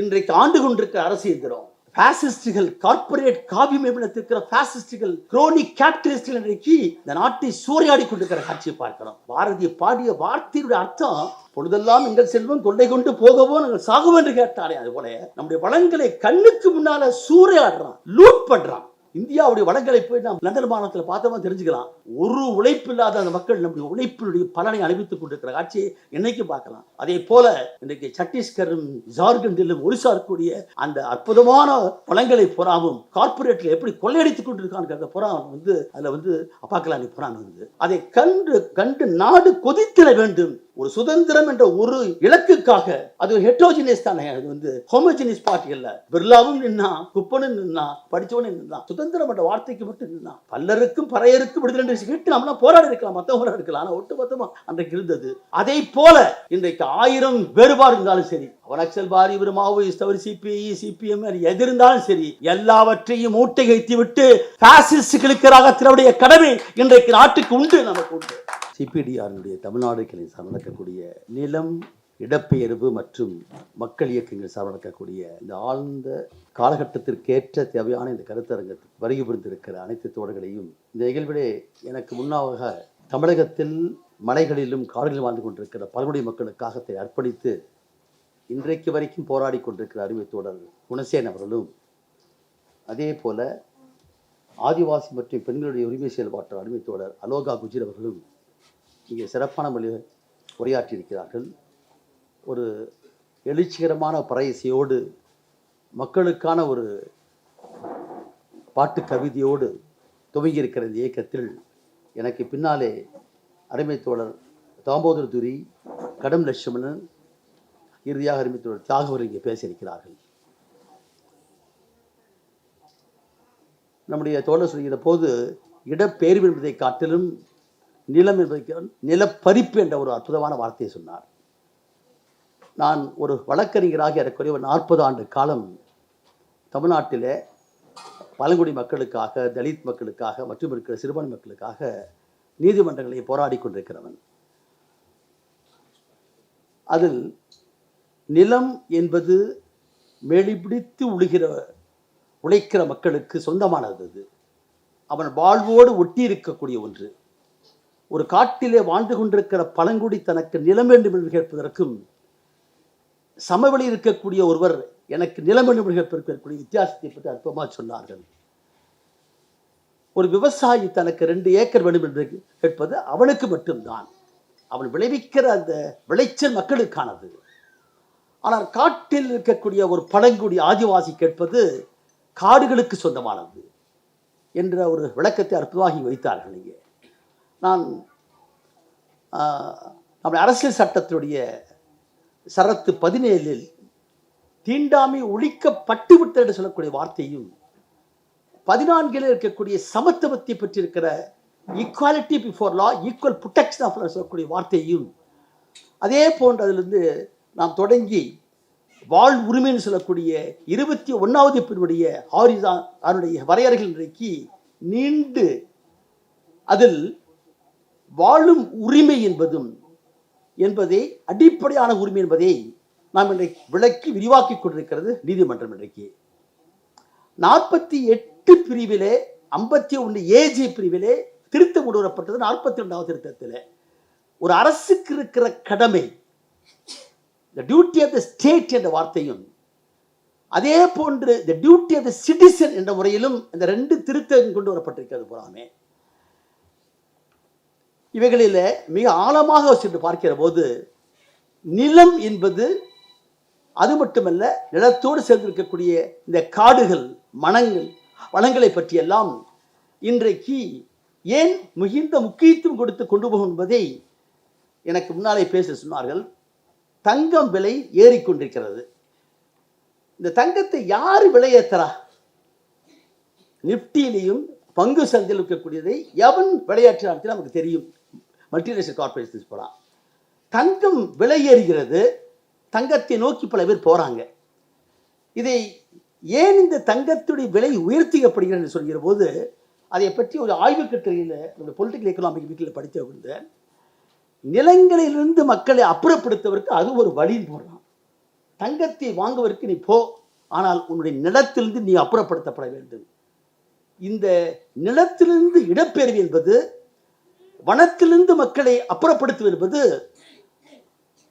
இன்றைக்கு ஆண்டு கொண்டிருக்கிற அரசு எந்திரம் பாசிஸ்டுகள் கார்ப்பரேட் காவியமயத்திருக்கிற பாசிஸ்டுகள் குரோனிக் கேபிட்டலிஸ்டுகள் இன்றைக்கு இந்த நாட்டை சூறையாடி கொண்டிருக்கிற காட்சியை பார்க்கிறோம். பாரதிய பாடிய வார்த்தையுடைய அர்த்தம் பொழுதெல்லாம் எங்கள் செல்வம் கொள்ளை கொண்டு போகவோ நாங்கள் சாகுவோம் என்று கேட்டாரே அது போல நம்முடைய வளங்களை கண்ணுக்கு முன்னால சூறையாடுறான் லூட் பண்றான். இந்தியாவுடைய வளங்களை போய் நாம் லண்டன் மாநிலத்தில் பார்த்தோமா தெரிஞ்சுக்கலாம். ஒரு உழைப்பு இல்லாத அந்த மக்கள் நம்முடைய உழைப்பினுடைய பலனை அனுபவித்துக் கொண்டிருக்கிற காட்சியை என்னைக்கு பார்க்கலாம். அதே போல இன்றைக்கு சத்தீஸ்கரும் ஜார்க்கண்டிலும் ஒரிசா இருக்கக்கூடிய அந்த அற்புதமான வளங்களை புறாவும் கார்பரேட்ல எப்படி கொள்ளையடித்துக் கொண்டிருக்காங்க புறா வந்து அதுல வந்து அப்பாக்கலானி நீ புறான் வந்து அதை கண்டு கண்டு நாடு கொதித்திட வேண்டும். ஒரு சுதந்திரம் என்ற ஒரு இலக்குக்காக அது ஹெட்ரோஜினியஸ் தானே. அது வந்து ஹோமோஜினியஸ் பார்ட்டி இல்ல பிர்லாவும் நின்னா குப்பனும் நின்னா படிச்சவனும் நின்னா சுதந்திரம் என்ற வார்த்தைக்கு மட்டும் நின்னா பல்லருக்கும் பறையருக்கும் விடுதலை என்று கேட்டு நம்மளாம் போராடி இருக்கலாம் மத்தவங்க போராடி இருக்கலாம். ஆனா ஒட்டு மொத்தமா அன்றைக்கு இருந்தது. அதை போல இன்றைக்கு ஆயிரம் வேறுபாடு இருந்தாலும் சரி அவர் நக்சல் பாரி இவர் மாவோயிஸ்ட் அவர் சிபிஐ சிபிஎம் எது இருந்தாலும் சரி எல்லாவற்றையும் மூட்டை வைத்து விட்டு பாசிஸ்டுகளுக்கு திரவுடைய கடமை இன்றைக்கு நாட்டுக்கு உண்டு நமக்கு உண்டு. சிபிடிஆரினுடைய தமிழ்நாடு கிளை சார்ந்து நடக்கக்கூடிய நிலம் இடப்பெயர்வு மற்றும் மக்கள் இயக்கங்கள் சார்ந்து நடக்கக்கூடிய இந்த ஆழ்ந்த காலகட்டத்திற்கேற்ற தேவையான இந்த கருத்தரங்கத்தில் வருகை புரிந்திருக்கிற அனைத்து தோழர்களையும் இந்த நிகழ்விலே எனக்கு முன்னாக தமிழகத்தில் மலைகளிலும் காடுகளிலும் வாழ்ந்து கொண்டிருக்கிற பழங்குடி மக்களுக்காக அர்ப்பணித்து இன்றைக்கு வரைக்கும் போராடி கொண்டிருக்கிற அருமை தோழர் குணசேன் அவர்களும் அதே போல ஆதிவாசி மற்றும் பெண்களுடைய உரிமை செயல்பாட்டு அருமை தோழர் அலோகா குஜிர் அவர்களும் இங்கே சிறப்பான மொழி உரையாற்றியிருக்கிறார்கள். ஒரு எழுச்சிகரமான பறையசையோடு மக்களுக்கான ஒரு பாட்டு கவிதையோடு துவங்கியிருக்கிற இந்த இயக்கத்தில் எனக்கு பின்னாலே அருமை தோழர் தாமோதர் துரி கடம் லட்சுமணன் இறுதியாக அருமை தோழர் தியாகவர் இங்கே பேசியிருக்கிறார்கள். நம்முடைய தோழர் சொல்கிற போது இடப்பெயர்வு என்பதை காட்டிலும் நிலம் என்பதற்கு நிலப்பறிப்பு என்ற ஒரு அற்புதமான வார்த்தையை சொன்னார். நான் ஒரு வழக்கறிஞராக ஏறக்குறைய ஒரு நாற்பது ஆண்டு காலம் தமிழ்நாட்டிலே பழங்குடி மக்களுக்காக தலித் மக்களுக்காக மற்றும் இருக்கிற சிறுபான்மை மக்களுக்காக நீதிமன்றங்களை போராடி கொண்டிருக்கிறவன். அதில் நிலம் என்பது மெளிபிடித்து உழுகிற உழைக்கிற மக்களுக்கு சொந்தமானது அது. அவன் வாழ்வோடு ஒட்டி இருக்கக்கூடிய ஒன்று. ஒரு காட்டிலே வாழ்ந்து கொண்டிருக்கிற பழங்குடி தனக்கு நிலம் வேண்டும் என்று கேட்பதற்கும் சமவெளி இருக்கக்கூடிய ஒருவர் எனக்கு நிலம் வேண்டும் என்று கேட்பதற்குரிய வித்தியாசத்தை பற்றி அற்பமாக சொன்னார்கள். ஒரு விவசாயி தனக்கு ரெண்டு ஏக்கர் வேண்டும் என்று கேட்பது அவனுக்கு மட்டும்தான். அவன் விளைவிக்கிற அந்த விளைச்சல் மக்களுக்கானது. ஆனால் காட்டில் இருக்கக்கூடிய ஒரு பழங்குடி ஆதிவாசி கேட்பது காடுகளுக்கு சொந்தமானது என்ற ஒரு விளக்கத்தை அற்புதமாகி வைத்தார்கள் இங்கே. நான் நம்முடைய அரசியல் சட்டத்தினுடைய சரத்து பதினேழில் தீண்டாமை ஒழிக்கப்பட்டு விட்டது என்று சொல்லக்கூடிய வார்த்தையும் பதினான்கில் இருக்கக்கூடிய சமத்துவத்தை பற்றியிருக்கிற equality before law equal protection of சொல்லக்கூடிய வார்த்தையும் அதே போன்று அதிலிருந்து நாம் தொடங்கி வாழ் உரிமைன்னு சொல்லக்கூடிய இருபத்தி ஒன்றாவது பிரிவுடைய ஆரிதான் அதனுடைய வரையறைகள் இன்றைக்கு நீண்டு அதில் வாழும் உரிமை என்பதும் என்பதே அடிப்படையான உரிமை என்பதை நாம் இன்றைக்கு விளக்கி விரிவாக்கி கொண்டிருக்கிறது நீதிமன்றம் இன்றைக்கு. நாற்பத்தி எட்டு பிரிவிலே ஐம்பத்தி ஒன்று ஏஜி பிரிவிலே திருத்தம் கொண்டு வரப்பட்டது நாற்பத்தி ரெண்டாவது திருத்தத்தில். ஒரு அரசுக்கு இருக்கிற கடமை the duty of the state என்ற வார்த்தையும் அதே போன்று the duty of the citizen என்ற முறையிலும் இந்த ரெண்டு திருத்தம் கொண்டு வரப்பட்டிருக்கிறது போலாமே இவைகளில் மிக ஆழமாக சென்று பார்க்கிற போது நிலம் என்பது அது மட்டுமல்ல நிலத்தோடு சேர்ந்திருக்கக்கூடிய இந்த காடுகள் மனங்கள் வளங்களை பற்றியெல்லாம் இன்றைக்கு ஏன் மிகுந்த முக்கியத்துவம் கொடுத்து கொண்டு போகும் என்பதை எனக்கு முன்னாலே பேச சொன்னார்கள். தங்கம் விலை ஏறிக்கொண்டிருக்கிறது இந்த தங்கத்தை யார் விலையேற்றா நிப்டியிலையும் பங்கு சந்தையில் இருக்கக்கூடியதை எவன் விளையாட்டு நமக்கு தெரியும். மல்டிநேஷனல் கார்பரேஷன்ஸ் போகலாம் தங்கம் விலை ஏறுகிறது தங்கத்தை நோக்கி பல பேர் போகிறாங்க இதை ஏன் இந்த தங்கத்துடைய விலை உயர்த்திக்கப்படுகிறது என்று சொல்கிற போது அதை பற்றி ஒரு ஆய்வு கட்டுரையில் நம்முடைய பொலிட்டிக்கல் எக்கனாமிக் வீட்டில் படித்த வந்து நிலங்களிலிருந்து மக்களை அப்புறப்படுத்துவதற்கு அது ஒரு வழின்னு போடுறான். தங்கத்தை வாங்குவதற்கு நீ போ ஆனால் உன்னுடைய நிலத்திலிருந்து நீ அப்புறப்படுத்தப்பட வேண்டும். இந்த நிலத்திலிருந்து இடப்பெயர்வு என்பது வனத்திலிருந்து மக்களை அப்புறப்படுத்துவது என்பது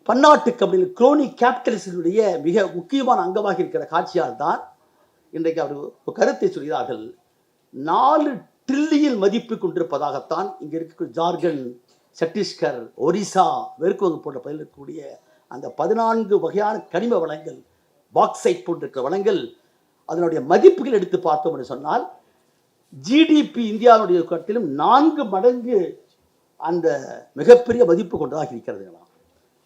பன்னாட்டு கம்பெனி குரோனி கேபிட்டலிசனுடைய மிக முக்கியமான அங்கமாக இருக்கிற காட்சியால் தான் இன்றைக்கு அவர் கருத்தை சொல்கிறார்கள். நாலு ட்ரில்லியன் மதிப்பு கொண்டிருப்பதாகத்தான் இங்கே இருக்கக்கூடிய ஜார்க்கண்ட் சத்தீஸ்கர் ஒரிசா மேற்குவங்கு போன்ற பகுதியில் இருக்கக்கூடிய அந்த பதினான்கு வகையான கனிம வளங்கள் பாக்சைட் போன்றிருக்கிற வளங்கள் அதனுடைய மதிப்புகள் எடுத்து பார்த்தோம் என்று சொன்னால் ஜிடிபி இந்தியாவுடைய கட்டிலும் நான்கு மடங்கு அந்த மிகப்பெரிய மதிப்பு கொண்டதாக இருக்கிறது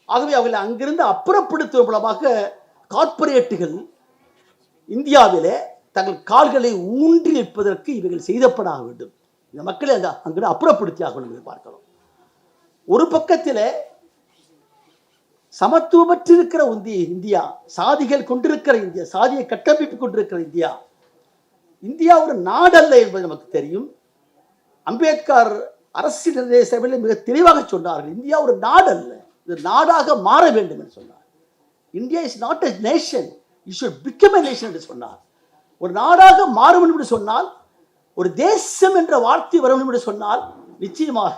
ஆகவே அவர்களை அங்கிருந்து அப்புறப்படுத்துவதன் மூலமாக கார்ப்பரேட்டுகள் இந்தியாவிலே தங்கள் கால்களை ஊன்றி நிற்பதற்கு இவைகள் செய்தப்படாக வேண்டும். இந்த மக்களை அந்த அங்கிருந்து அப்புறப்படுத்தியாக வேண்டும் என்று பார்க்கிறோம். ஒரு பக்கத்தில் சமத்துவமற்றிருக்கிற இந்திய இந்தியா சாதிகள் கொண்டிருக்கிற இந்தியா சாதியை கட்டமைப்பு கொண்டிருக்கிற இந்தியா இந்தியா ஒரு நாடல்ல என்பது நமக்கு தெரியும். அம்பேத்கர் அரசியல் நிர்ணய சபையில் மிக தெளிவாக சொன்னார்கள். இந்தியா ஒரு நாடல்ல. இது நாடாக மாற வேண்டும் என்று சொன்னார். India is not a nation you should become a nation என்று சொன்னார். ஒரு நாடாக மாறும் என்று சொன்னால் ஒரு தேசம் என்ற வார்த்தை வரும் என்று சொன்னால் நிச்சயமாக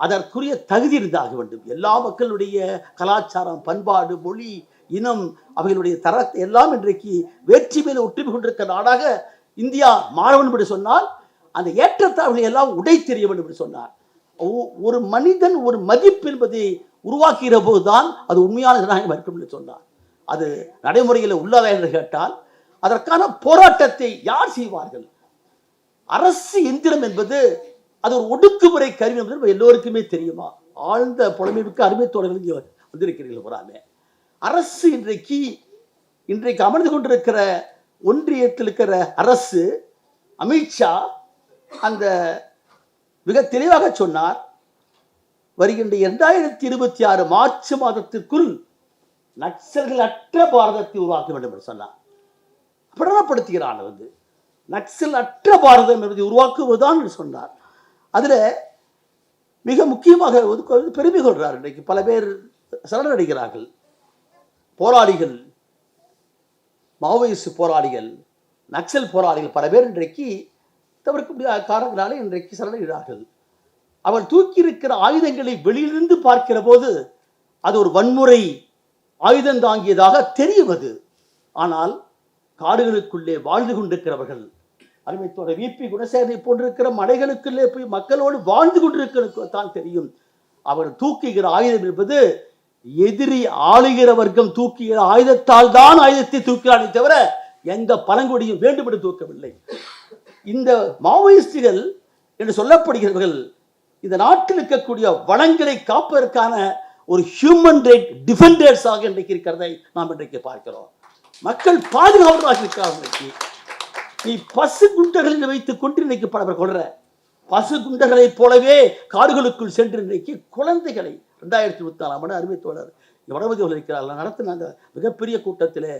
அதற்குரிய தகுதி இருந்தாக வேண்டும். எல்லா மக்களுடைய கலாச்சாரம் பண்பாடு மொழி இனம் அவைகளுடைய தரத்தை எல்லாம் இன்றைக்கு வேற்றுமையில் ஒற்றுமை கொண்டிருக்கிற நாடாக இந்தியா மாறவன் என்று சொன்னால் அந்த ஏற்றத்தாழ்வுகளை எல்லாம் உடை தெரிய வேண்டும் என்று சொன்னார். ஒ- ஒரு மனிதன் ஒரு மதிப்பு என்பதை உருவாக்குகிற போதுதான் அது உண்மையான ஜனநாயகம் இருக்கும் என்று சொன்னார். அது நடைமுறையில் உள்ளதா என்று கேட்டால் அதற்கான போராட்டத்தை யார் செய்வார்கள்? அரசு எந்திரம் என்பது அது ஒரு ஒடுக்குமுறை கருவி என்பது நம்ம எல்லோருக்குமே தெரியுமா? ஆழ்ந்த புலமைமிக்க அருமை தோழர்கள் வந்திருக்கிறீர்கள் புறாமே. அரசு இன்றைக்கு இன்றைக்கு அமர்ந்து கொண்டிருக்கிற ஒன்றியத்தில் இருக்கிற அரசு அமித்ஷா அந்த மிக தெளிவாக சொன்னார் வருகின்ற இரண்டாயிரத்தி இருபத்தி ஆறு மார்ச் மாதத்திற்குள் நக்சல்கள் அற்ற பாரதத்தை உருவாக்க வேண்டும் என்று சொன்னார். பிரபலப்படுத்துகிறான் வந்து நக்சல் அற்ற பாரதம் என்பதை உருவாக்குவதுதான் என்று சொன்னார். அதில் மிக முக்கியமாக பெருமை கொள்கிறார். இன்றைக்கு பல பேர் சரணடைகிறார்கள். போராளிகள் மாவோயிஸ்ட் போராளிகள் நக்சல் போராளிகள் பல பேர் இன்றைக்கு தவிர்க்க முடியாத காரணங்களாலே இன்றைக்கு சரணடைகிறார்கள். அவர் தூக்கி இருக்கிற ஆயுதங்களை வெளியிலிருந்து பார்க்கிற போது அது ஒரு வன்முறை ஆயுதம் தாங்கியதாக தெரியுவது ஆனால் காடுகளுக்குள்ளே வாழ்ந்து கொண்டிருக்கிறவர்கள் அருமைத்தோட விபி குணசேகரை போன்றிருக்கிற மலைகளுக்குள்ளே போய் மக்களோடு வாழ்ந்து கொண்டிருக்கிறதுக்கு தான் தெரியும். அவர் தூக்குகிற ஆயுதம் என்பது எதிரி ஆளுகிற வர்க்கம் தூக்குகிற ஆயுதத்தால் தான் ஆயுதத்தை தூக்கிறானே தவிர எந்த பழங்குடியும் வேண்டுமென்று தூக்கவில்லை. இந்த மாவோயிஸ்டுகள் என்று சொல்லப்படுகிறவர்கள் இந்த நாட்டில் இருக்கக்கூடிய வளங்களை காப்பதற்கான ஒரு ஹியூமன் ரைட் டிஃபெண்டர்ஸாக இன்றைக்கு இருக்கிறதை நாம் இன்றைக்கு பார்க்கிறோம். மக்கள் பாதுகாவலராக இருக்கிறார்கள் இன்றைக்கு. நீ பசு குண்டர்களில் வைத்துக் கொண்டு இன்னைக்கு பல பேர் கொள்ற பசு குண்டர்களைப் போலவே காடுகளுக்குள் சென்று இன்றைக்கு குழந்தைகளை ரெண்டாயிரத்தி இருபத்தி நாலாம் ஆண்டு அருமை தோழர் வடமதி அவர்கள் இருக்கிறார்கள் நடத்தினாங்க மிகப்பெரிய கூட்டத்தில்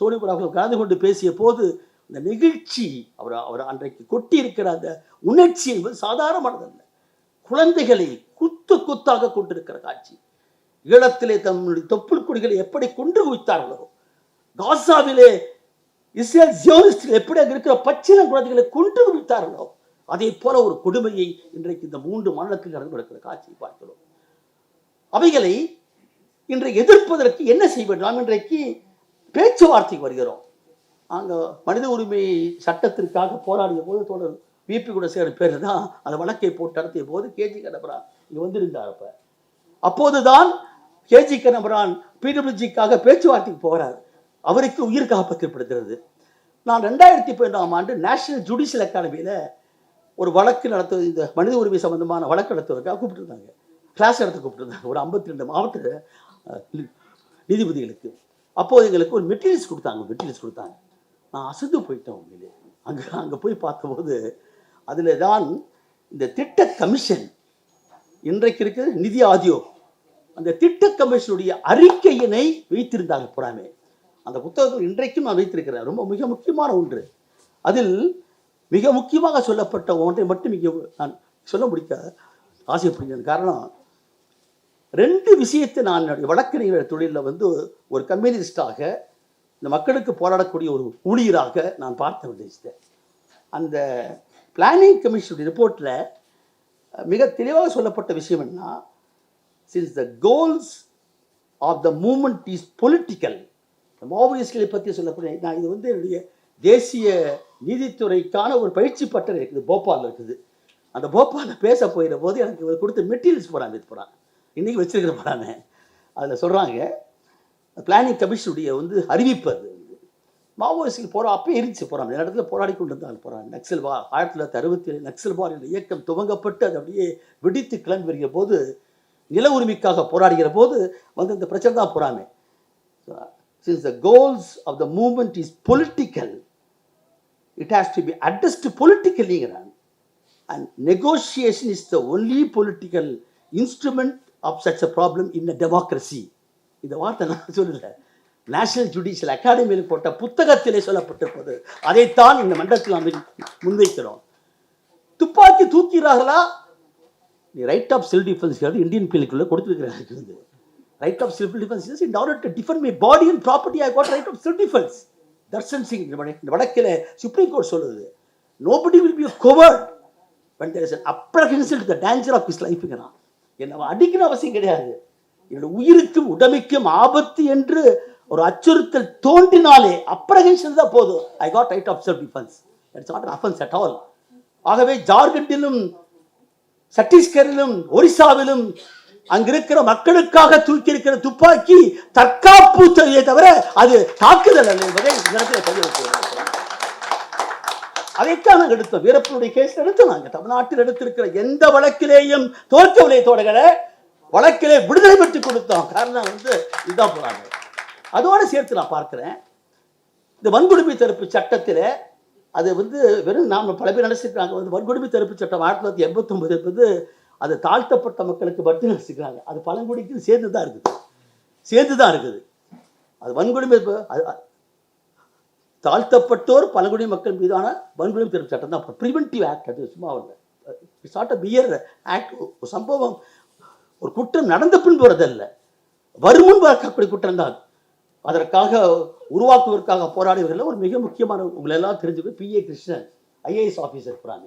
சோனிபுரா அவர்கள் கலந்து கொண்டு பேசிய போது இந்த நெகிழ்ச்சி அவர் அவர் அன்றைக்கு கொட்டி இருக்கிற அந்த உணர்ச்சி என்பது சாதாரணமானதல்ல. குழந்தைகளை குத்து குத்தாக கொண்டிருக்கிற காட்சி. ஈழத்திலே தம்முடைய தொப்புள் கொடிகளை எப்படி கொண்டு குவித்தார்களோ காசாவிலே இஸ்ரேல் ஜியோனிஸ்டில் எப்படி அங்க இருக்கிற பச்சின குழந்தைகளை கொண்டு குவித்தார்களோ அதே போல ஒரு கொடுமையை இன்றைக்கு இந்த மூன்று மாநிலத்தில் நடந்து நடக்கிற காட்சியை பார்க்கிறோம். அவைகளை இன்றை எதிர்ப்பதற்கு என்ன செய்வது? நாம் இன்றைக்கு பேச்சுவார்த்தைக்கு வருகிறோம். அங்கே மனித உரிமை சட்டத்திற்காக போராடிய போது தோழர் விபி குணசேகர் பேர் தான் அந்த வழக்கை போட்டு நடத்திய போது கேஜி கணபரான் இங்கே வந்திருந்தார் அப்போ. அப்போதுதான் கேஜி கணபரான் பிடபிள்யூஜிக்காக பேச்சுவார்த்தைக்கு போகிறார். அவருக்கு உயிர் காப்பத்து நான் ரெண்டாயிரத்தி பதினொன்றாம் ஆண்டு நேஷனல் ஜுடிஷியல் அகாடமியில் ஒரு வழக்கு நடத்துவது இந்த மனித உரிமை சம்பந்தமான வழக்கு நடத்துவதற்காக கூப்பிட்டுருந்தாங்க. கிளாஸ் நடத்த கூப்பிட்டுருந்தாங்க. ஒரு ஐம்பத்தி ரெண்டு மாவட்ட நீதிபதிகளுக்கு. அப்போது எங்களுக்கு ஒரு மெட்டீரியல்ஸ் கொடுத்தாங்க மெட்டீரியல்ஸ் கொடுத்தாங்க. நான் அசந்து போயிட்டேன் உண்மையிலே. அங்கே அங்கே போய் பார்த்தபோது அதில் தான் இந்த திட்ட கமிஷன் இன்றைக்கு இருக்கிற நிதி ஆதியோக் அந்த திட்ட கமிஷனுடைய அறிக்கையினை வைத்திருந்தாங்க புறாமே. அந்த புத்தகத்தில் இன்றைக்கும் நான் வைத்திருக்கிறேன். ரொம்ப மிக முக்கியமான ஒன்று. அதில் மிக முக்கியமாக சொல்லப்பட்ட ஒன்றை மட்டும் இங்கே நான் சொல்ல முடிக்க ஆசைப்படுகிறேன். காரணம் ரெண்டு விஷயத்தை நான் என்னுடைய வழக்கறிஞர் தொழிலில் வந்து ஒரு கம்யூனிஸ்டாக இந்த மக்களுக்கு போராடக்கூடிய ஒரு ஊழியராக நான் பார்த்த வேண்டிய அந்த பிளானிங் கமிஷனுடைய ரிப்போர்ட்டில் மிக தெளிவாக சொல்லப்பட்ட விஷயம் என்ன since the goals of the movement is political மாவோயிஸ்ட்களை பற்றி சொல்லக்கூடிய நான் இது வந்து என்னுடைய தேசிய நீதித்துறைக்கான ஒரு பயிற்சி பட்டம் இருக்குது போபாலில் இருக்குது. அந்த போபாலில் பேச போயிட போது எனக்கு கொடுத்த மெட்டீரியல்ஸ் போகிறாங்க இது போகிறாங்க இன்றைக்கி வச்சிருக்கிற போகிறாங்க அதில் சொல்கிறாங்க பிளானிங் கமிஷனுடைய வந்து அறிவிப்பு அது. மாவோயிஸ்டில் மாவோயிஸ்டுகள் அப்பயே அப்போ இருந்துச்சு போகிறாங்க நிறைய இடத்துல போராடி கொண்டு இருந்தாங்க போகிறாங்க நக்சல் வா ஆயிரத்தி தொள்ளாயிரத்தி அறுபத்தி ஏழு நக்சல் வார் என்ற இயக்கம் துவங்கப்பட்டு அது அப்படியே வெடித்து கிளம்பி வருகிற போது நில உரிமைக்காக போராடுகிற போது வந்து இந்த பிரச்சனை தான் போகிறாங்க the goals of the movement is political it it has be adjust political politically. And negotiation is the only political instrument of such a problem in a democracy இந்த வார்த்தை நான் சொல்லல. நேஷனல் ஜுடிஷியல் அகாடமியில் போட்ட புத்தகத்திலே சொல்லப்பட்டிருப்பது. அதைத்தான் இந்த மன்றத்தில் நாம் முன்வைக்கிறோம். துப்பாக்கி தூக்கிறார்களா? நீ right of self defence Indian பீலுக்குள்ள கொடுத்துருக்கிறாங்க right of self defence in order to defend my body and property I got right of self defence Darshan Singh இந்த வடக்கில் சுப்ரீம் கோர்ட் சொல்லுது. Nobody will be cover when there is an the danger of danger of his லைஃப்ங்கிறான் என்ன அடிக்கணும் அவசியம் கிடையாது. என்னோட உயிருக்கும் உடமைக்கும் ஆபத்து என்று ஒரு அச்சுறுத்தல் தோன்றினாலே அப்ரஹென்ஷன் தான் போதும். I got right of self defence it's not offence at all ஆகவே ஜார்க்கண்டிலும் சத்தீஸ்கரிலும் ஒரிசாவிலும் அங்கிருக்கிற மக்களுக்காக தூக்கி இருக்கிற துப்பாக்கி தற்காப்பு தவிர அது தாக்குதல் அல்ல என்பதை நேரத்தில் பதிவு அதைத்தான் நாங்கள் எடுத்தோம். வீரப்பனுடைய கேஸ் எடுத்தோம் நாங்கள். தமிழ்நாட்டில் எடுத்திருக்கிற எந்த வழக்கிலேயும் தோற்கவில்லை தோடகல வழக்கிலே விடுதலை பெற்று கொடுத்தோம். காரணம் வந்து இதுதான் போறாங்க அதோடு சேர்த்து நான் பார்க்குறேன். இந்த வன்கொடுமை தடுப்பு சட்டத்தில் அது வந்து வெறும் நாம் பல பேர் நினைச்சிருக்காங்க. வந்து வன்கொடுமை தடுப்பு சட்டம் ஆயிரத்தி தொள்ளாயிரத்தி எண்பத்தொம்பது என்பது அது தாழ்த்தப்பட்ட மக்களுக்கு மட்டும் நினச்சிக்கிறாங்க அது பழங்குடிக்கும் சேர்ந்து தான் இருக்குது. சேர்ந்து தான் இருக்குது. அது வன்கொடுமை தாழ்த்தப்பட்டோர் பழங்குடி மக்கள் மீதான வன்கொடுமை தடுப்பு சட்டம் தான். ப்ரிவென்டிவ் ஆக்ட் அது சும்மா இல்லை it's not a fear act ஒரு சம்பவம் ஒரு குற்றம் நடந்த பின்பு வரதல்ல. வருமுன் பார்க்கக்கூடிய குற்றம் தான். அதற்காக உருவாக்குவதற்காக போராடியவர்கள் ஒரு மிக முக்கியமான உங்களை எல்லாம் தெரிஞ்சுக்க P. A. Krishnan IAS officer போகிறாங்க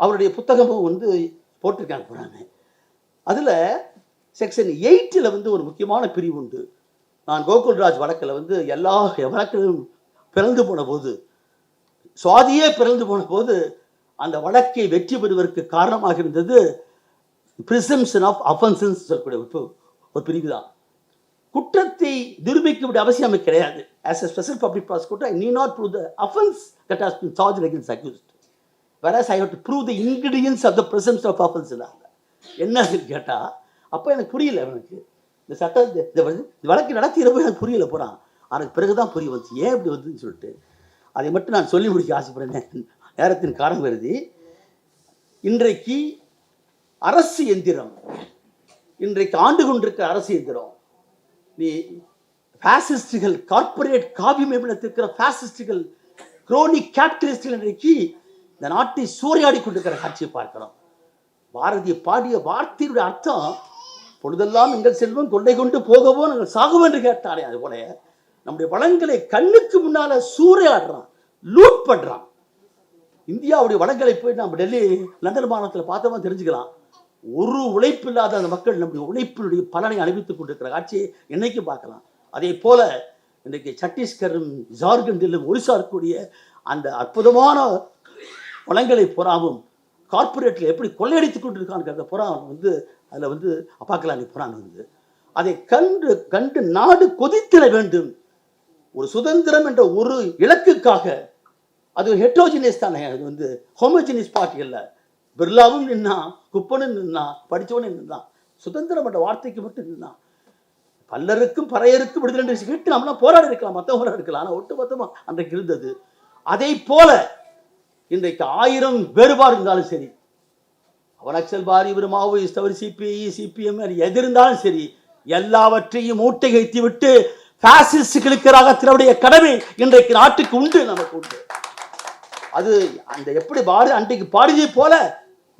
அவருடைய புத்தகமும் வந்து போட்டிருக்காங்க போகிறாங்க அதில் செக்ஷன் எயிட்டில் வந்து ஒரு முக்கியமான பிரிவு உண்டு. நான் கோகுல்ராஜ் வழக்கில் வந்து எல்லா வழக்கிலும் பிறந்து போன போது சுவாதியே பிறந்து போன போது அந்த வழக்கை வெற்றி பெறுவதற்கு காரணமாக இருந்தது பிரிசம்ஷன் ஆஃப் அஃபென்சன்ஸ் சொல்லக்கூடிய ஒரு ஒரு பிரிவு தான். குற்றத்தை நிரூபிக்க வேண்டிய அவசியம் கிடையாது. As a special public prosecutor I need not prove the offence that has been charge against accused வேற I have to prove the ingredients of the presence of offence என்ன கேட்டால் அப்போ எனக்கு புரியல எனக்கு இந்த சட்டம் இந்த- வழக்கு நடத்தியப்போ எனக்கு புரியல போகிறான் அதுக்கு பிறகு தான் புரிய வந்துச்சு. ஏன் இப்படி வந்துன்னு சொல்லிட்டு அதை மட்டும் நான் சொல்லி முடிக்க ஆசைப்படுறேன். நேரத்தின் காரணம் கருதி இன்றைக்கு அரசு எந்திரம். இன்றைக்கு ஆண்டு கொண்டிருக்கிற அரசு எந்திரம். நீ ஃபேசிஸ்டுகள் கார்ப்பரேட் காவியமயத்திருக்கிற ஃபேசிஸ்டுகள் குரோனி கேபிட்டலிஸ்டுகள் இன்றைக்கு இந்த நாட்டை சூறையாடி கொண்டிருக்கிற காட்சியை பார்க்கிறோம். பாரதிய பாடிய வார்த்தையுடைய அர்த்தம் பொழுதெல்லாம் எங்கள் செல்வம் கொண்டை கொண்டு போகவோ நாங்கள் சாகுவோம் என்று கேட்டாரே. அது போல நம்முடைய வளங்களை கண்ணுக்கு முன்னால சூறையாடுறான் லூட் பண்றான். இந்தியாவுடைய வளங்களை போய் நம்ம டெல்லி லண்டன் மாநிலத்தில் பார்த்தோமா தெரிஞ்சுக்கலாம். ஒரு உழைப்பு இல்லாத அந்த மக்கள் நம்முடைய உழைப்பினுடைய பலனை அனுபவித்துக் கொண்டிருக்கிற காட்சியை என்னைக்கு பார்க்கலாம். அதே போல இன்றைக்கு சத்தீஸ்கரும் ஜார்க்கண்டிலும் ஒரிசா இருக்கக்கூடிய அந்த அற்புதமான வளங்களை புறாவும் கார்ப்பரேட்டில் எப்படி கொள்ளையடித்துக் கொண்டிருக்கான்னு புறா வந்து அதில் வந்து அப்பாக்கலானி புறான் வந்து. அதை கண்டு கண்டு நாடு கொதித்திட வேண்டும். ஒரு சுதந்திரம் என்ற ஒரு இலக்குக்காக அது ஹெட்ரோஜினியஸ் தானே அது வந்து ஹோமோஜினியஸ் பார்ட்டி இல்லை பிர்லாவும் நின்னான் குப்பனும் நின்னான் படித்தவனும் நின்னான் சுதந்திரம் என்ற வார்த்தைக்கு மட்டும் நின்னான் பல்லருக்கும் பறையருக்கும் விடுதலை என்று கேட்டு நம்மளாம் போராடி இருக்கலாம் மற்றவங்க போராடி இருக்கலாம். ஆனால் ஒட்டு மொத்தமாக அன்றைக்கு இருந்தது. அதை போல இன்றைக்கு ஆயிரம் வேறுபாடு இருந்தாலும் சரி அவர் நக்சல் பாரி இவர் மாவோயிஸ்ட் அவர் சிபிஐ சிபிஎம் எது இருந்தாலும் சரி எல்லாவற்றையும் மூட்டை வைத்து விட்டு பாசிஸ்டுகளுக்காக திரவுடைய கடமை இன்றைக்கு நாட்டுக்கு உண்டு நமக்கு உண்டு. அது அந்த எப்படி பாரதி அன்றைக்கு பாடியதை போல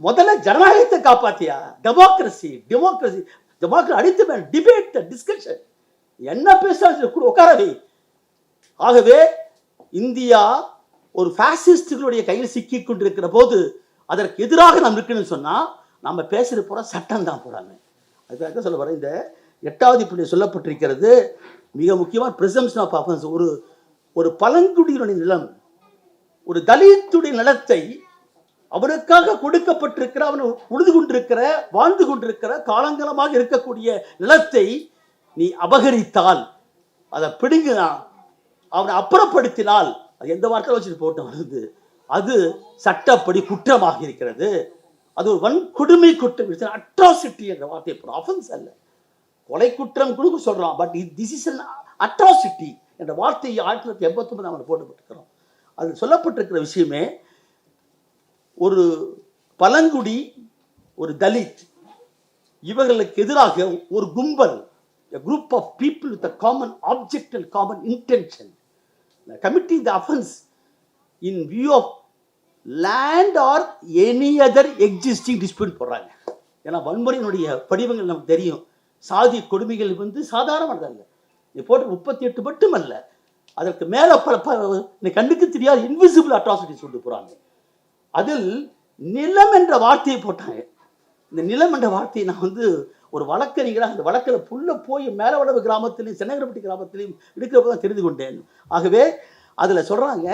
முதல்ல ஜனநாயகத்தை காப்பாத்தியா? டெமோக்ரஸி டெமோக்ரஸி டெமோக்ரஸி அடித்து டிபேட் டிஸ்கஷன் என்ன பேசுறாங்க கூட ஆகவே இந்தியா ஒரு ஃபேசிஸ்டுகளுடைய கையில் சிக்கி கொண்டிருக்கிற போது அதற்கு எதிராக நாம் இருக்கணும்னு சொன்னால் நம்ம பேசுகிற போகிற சட்டம் தான் போறாங்க அதுக்காக சொல்ல வரேன் இந்த எட்டாவது புள்ளி சொல்லப்பட்டிருக்கிறது மிக முக்கியமான பிரசம்ஷன் ஆஃப் அஃபன்ஸ் ஒரு ஒரு பழங்குடியினுடைய நிலம் ஒரு தலித்துடைய நிலத்தை அவனுக்காக கொடுக்கப்பட்டிருக்கிற அவன் உழுது கொண்டிருக்கிற வாழ்ந்து கொண்டிருக்கிற காலங்காலமாக இருக்கக்கூடிய நிலத்தை நீ அபகரித்தால் அதை பிடுங்கினான் அவனை அப்புறப்படுத்தினால் அது எந்த வார்த்தை வச்சுட்டு போட்டு வருது அது சட்டப்படி குற்றமாக இருக்கிறது. அது ஒரு வன்கொடுமை குற்றம். அட்ராசிட்டி என்ற வார்த்தை அஃபன்ஸ் அல்ல. கொலை குற்றம் கொடுக்க சொல்றான் but this is an atrocity என்ற வார்த்தையை ஆயிரத்தி தொள்ளாயிரத்தி எண்பத்தி ஒன்பது நம்ம போட்டுப்பட்டிருக்கிறோம் அது சொல்லப்பட்டிருக்கிற விஷயமே ஒரு பழங்குடி ஒரு தலித் இவர்களுக்கு எதிராக ஒரு கும்பல் group of people with common object and common intention common the committing in view of land or any other existing dispute போடுறாங்க. ஏன்னா வன்முறையினுடைய படிவங்கள் நமக்கு தெரியும். சாதி கொடுமைகள் வந்து சாதாரணமானதல்ல இது போட்டு முப்பத்தி எட்டு மட்டும் அல்ல அதற்கு மேலே பல ப கண்ணுக்கு தெரியாத இன்விசிபிள் அட்ராசிட்டிஸ் கொண்டு போகிறாங்க அதில் நிலம் என்ற வார்த்தையை போட்டாங்க. இந்த நிலம் என்ற வார்த்தையை நான் வந்து ஒரு வழக்கறிஞராக அந்த வழக்கில் புள்ள போய் மேலவளவு கிராமத்திலையும் சென்னகரப்பட்டி கிராமத்திலையும் இருக்கிறப்ப தான் தெரிந்து கொண்டேன். ஆகவே அதில் சொல்கிறாங்க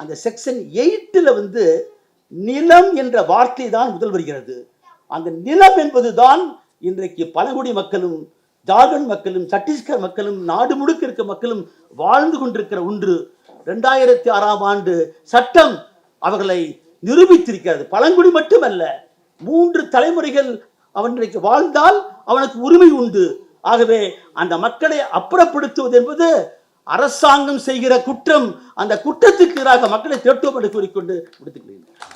அந்த செக்ஷன் எயிட்டில் வந்து நிலம் என்ற வார்த்தை தான் முதல் வருகிறது. அந்த நிலம் என்பது தான் இன்றைக்கு பழங்குடி மக்களும் ஜார்க்கண்ட் மக்களும் சத்தீஸ்கர் மக்களும் நாடு முழுக்க இருக்க மக்களும் வாழ்ந்து கொண்டிருக்கிற ஒன்று. ரெண்டாயிரத்தி ஆறாம் ஆண்டு சட்டம் அவர்களை நிரூபித்திருக்கிறது. பழங்குடி மட்டுமல்ல மூன்று தலைமுறைகள் அவன் இன்றைக்கு வாழ்ந்தால் அவனுக்கு உரிமை உண்டு. ஆகவே அந்த மக்களை அப்புறப்படுத்துவது என்பது அரசாங்கம் செய்கிற குற்றம். அந்த குற்றத்துக்கு எதிராக மக்களை திரட்டுவோம் என்று கூறிக்கொண்டு முடித்துக் கொள்கிறேன்.